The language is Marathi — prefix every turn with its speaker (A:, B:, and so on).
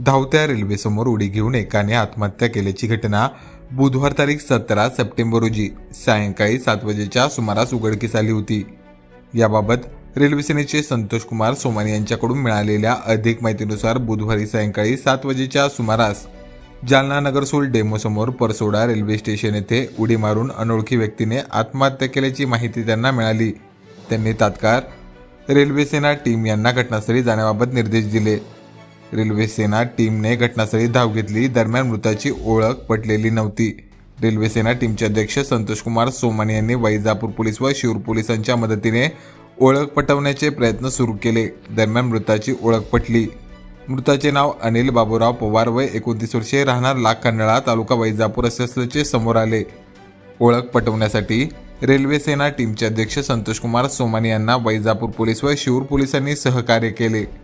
A: धावत्या रेल्वेसमोर उडी घेऊन एकाने आत्महत्या केल्याची घटना बुधवार तारीख सतरा सप्टेंबर रोजी सायंकाळी सात वाजेच्या सुमारास उघडकीस आली होती. याबाबत रेल्वेसेनेचे संतोष कुमार सोमानी यांच्याकडून मिळालेल्या अधिक माहितीनुसार बुधवारी सायंकाळी सात वाजेच्या सुमारास जालना नगरसोल डेमोसमोर परसोडा रेल्वे स्टेशन येथे उडी मारून अनोळखी व्यक्तीने आत्महत्या केल्याची माहिती त्यांना मिळाली. त्यांनी तात्काळ रेल्वेसेना टीम यांना घटनास्थळी जाण्याबाबत निर्देश दिले. रेल्वे सेना टीमने घटनास्थळी धाव घेतली. दरम्यान मृताची ओळख पटलेली नव्हती. रेल्वे सेना टीमचे अध्यक्ष संतोष कुमार सोमानी यांनी वैजापूर पोलीस व शिरूर पोलिसांच्या मदतीने ओळख पटवण्याचे प्रयत्न सुरू केले. दरम्यान मृताची ओळख पटली. मृताचे नाव अनिल बाबूराव पवार वय एकोणतीस वर्षे राहणार लाखखंडळा तालुका वैजापूर असे असल्याचे समोर आले. ओळख पटवण्यासाठी रेल्वे सेना टीमचे अध्यक्ष संतोष कुमार सोमानी यांना वैजापूर पोलीस व शिरूर पोलिसांनी सहकार्य केले.